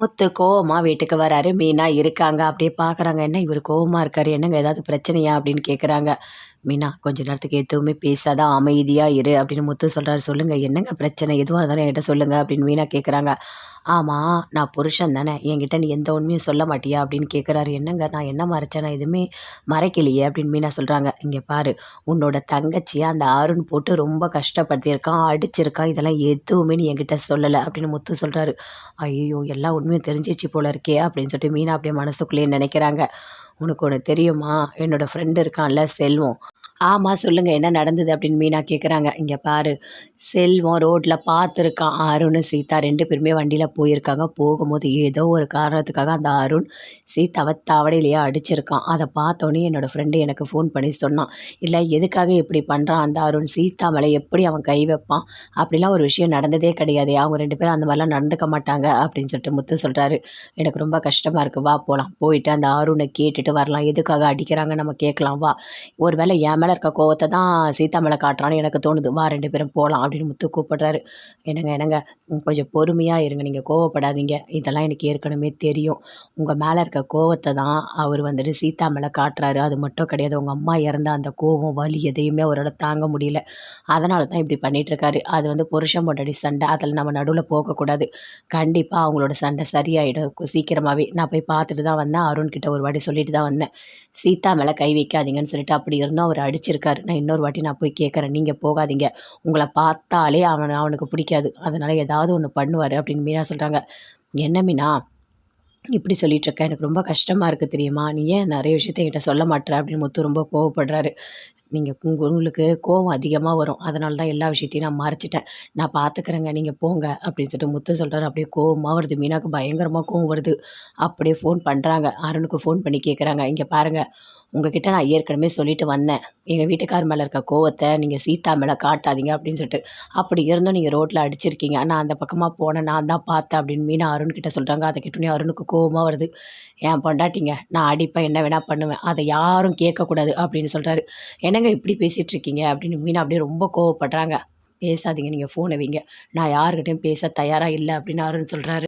முத்து கோவமாக வீட்டுக்கு வராரு. மீனா இருக்காங்க. அப்படியே பார்க்குறாங்க என்ன இவர் கோவமாக இருக்காரு? என்னங்க ஏதாவது பிரச்சனையா? அப்படின்னு கேட்குறாங்க மீனா கொஞ்ச நேரத்துக்கு எதுவுமே பேசாதான் அமைதியாக இரு அப்படின்னு முத்து சொல்கிறாரு சொல்லுங்கள் என்னங்க பிரச்சனை? எதுவாக இருந்தாலும் என்கிட்ட சொல்லுங்கள் அப்படின்னு மீனா கேட்குறாங்க ஆமாம் நான் புருஷன் தானே. என்கிட்ட நீ எந்த உண்மையும் சொல்ல மாட்டியா அப்படின்னு கேட்குறாரு என்னங்க நான் என்ன மறைச்சேனா எதுவுமே மறைக்கலையே அப்படின்னு மீனா சொல்கிறாங்க இங்கே பாரு உன்னோட தங்கச்சியை அந்த அருண் போட்டு ரொம்ப கஷ்டப்படுத்தியிருக்கான் அடிச்சிருக்கான் இதெல்லாம் எதுவுமே நீ என்கிட்ட சொல்லலை அப்படின்னு முத்து சொல்கிறாரு ஐயோ எல்லா உண்மையும் தெரிஞ்சிச்சு போல இருக்கே அப்படின்னு சொல்லிட்டு மீனா அப்படியே மனசுக்குள்ளேயே நினைக்கிறாங்க. உனக்கு ஒன்று தெரியுமா? என்னோடய ஃப்ரெண்டு இருக்கான்ல செல்வம். ஆமாம் சொல்லுங்கள் என்ன நடந்தது அப்படின்னு மீனா கேட்குறாங்க இங்கே பாரு. செல்வம் ரோட்டில் பார்த்துருக்கான் அருண் சீதா ரெண்டு பேருமே வண்டியில் போயிருக்காங்க. போகும்போது ஏதோ ஒரு காரணத்துக்காக அந்த அருண் சீதாவை தவடையிலேயே அடிச்சிருக்கான். அதை பார்த்தோன்னே என்னோடய ஃப்ரெண்டு எனக்கு ஃபோன் பண்ணி சொன்னான். இல்லை எதுக்காக இப்படி பண்ணுறான் அந்த அருண் சீதா மேலே எப்படி அவன் கை வைப்பான்? அப்படிலாம் ஒரு விஷயம் நடந்ததே கிடையாது. அவங்க ரெண்டு பேரும் அந்த மாதிரிலாம் நடந்துக்க மாட்டாங்க. அப்படின்னு சொல்லிட்டு முத்து சொல்கிறாரு எனக்கு ரொம்ப கஷ்டமாக இருக்குது வா போகலாம் போயிட்டு அந்த அருணை கேட்டுட்டு வரலாம். எதுக்காக அடிக்கிறாங்க நம்ம கேட்கலாம். வா. ஒரு வேளை ஏன் மேலே இருக்க கோவத்தை தான் சீதா மேலே காட்டுறான்னு எனக்கு தோணுது. வா ரெண்டு பேரும் போகலாம் அப்படின்னு முத்து கூப்பிடுறாரு. என்னங்க என்னங்க? கொஞ்சம் பொறுமையாக இருங்க. நீங்கள் கோவப்படாதீங்க. இதெல்லாம் எனக்கு ஏற்கனவே தெரியும். உங்கள் மேலே இருக்க கோவத்தை தான் அவர் வந்துட்டு சீதா மேலே காட்டுறாரு. அது மட்டும் கிடையாது. உங்கள் அம்மா இறந்த அந்த கோவம் வலி எதையுமே அவரோட தாங்க முடியல. அதனால தான் இப்படி பண்ணிகிட்ருக்காரு அது வந்து புருஷன் பொண்டாடி சண்டை. அதில் நம்ம நடுவில் போகக்கூடாது. கண்டிப்பாக அவங்களோட சண்டை சரியாயிடும் சீக்கிரமாகவே நான் போய் பார்த்துட்டு தான் வந்தேன். அருண்கிட்ட ஒரு வாட்டி சொல்லிட்டு தான் வந்தேன். சீதா மேலே கை வைக்காதீங்கன்னு சொல்லிட்டு அப்படி இருந்தோம் அவர் நடிச்சிருக்காரு நான் இன்னொரு வாட்டி நான் போய் கேட்குறேன். நீங்கள் போகாதீங்க. உங்களை பார்த்தாலே அவன் அவனுக்கு பிடிக்காது. அதனால் ஏதாவது ஒன்று பண்ணுவார் அப்படின்னு மீனா சொல்கிறாங்க என்ன மீனா? இப்படி சொல்லிகிட்ருக்க எனக்கு ரொம்ப கஷ்டமாக இருக்குது தெரியுமா? நீ ஏன் நிறைய விஷயத்த என்கிட்ட சொல்ல மாட்டேற அப்படின்னு முத்து ரொம்ப கோவப்படுறாரு. நீங்கள் உங்களுக்கு கோவம் அதிகமாக வரும். அதனால தான் எல்லா விஷயத்தையும் நான் மறைச்சிட்டேன். நான் பார்த்துக்கிறேங்க நீங்கள் போங்க அப்படின்னு சொல்லிட்டு முத்து சொல்கிறார் அப்படியே கோவமாக வருது. மீனாவுக்கு பயங்கரமாக கோவம் வருது. அப்படியே ஃபோன் பண்ணுறாங்க அருணுக்கு ஃபோன் பண்ணி கேட்குறாங்க இங்கே பாருங்கள் உங்ககிட்ட நான் ஏற்கனவே சொல்லிட்டு வந்தேன். எங்கள் வீட்டுக்கார் மேலே இருக்க கோவத்தை நீங்கள் சீதா மேலே காட்டாதீங்க அப்படின்னு சொல்லிட்டு. அப்படி இருந்தும் நீங்கள் ரோட்டில் அடிச்சிருக்கீங்க. நான் அந்த பக்கமாக போனேன். நான் தான் பார்த்தேன் அப்படின்னு மீனா அருண்கிட்ட சொல்கிறாங்க அதை கிட்டே அருணுக்கு கோவமாக வருது. ஏன் பொண்டாட்டிங்க நான் அடிப்பேன். என்ன வேணால் பண்ணுவேன். அதை யாரும் கேட்கக்கூடாது அப்படின்னு சொல்கிறாரு என்னங்க இப்படி பேசிகிட்டு இருக்கீங்க அப்படின்னு மீனா அப்படியே ரொம்ப கோவப்படுறாங்க. பேசாதீங்க நீங்கள் ஃபோனை வைங்க. நான் யாருக்கிட்டையும் பேச தயாராக இல்லை அப்படின்னு அருண் சொல்கிறாரு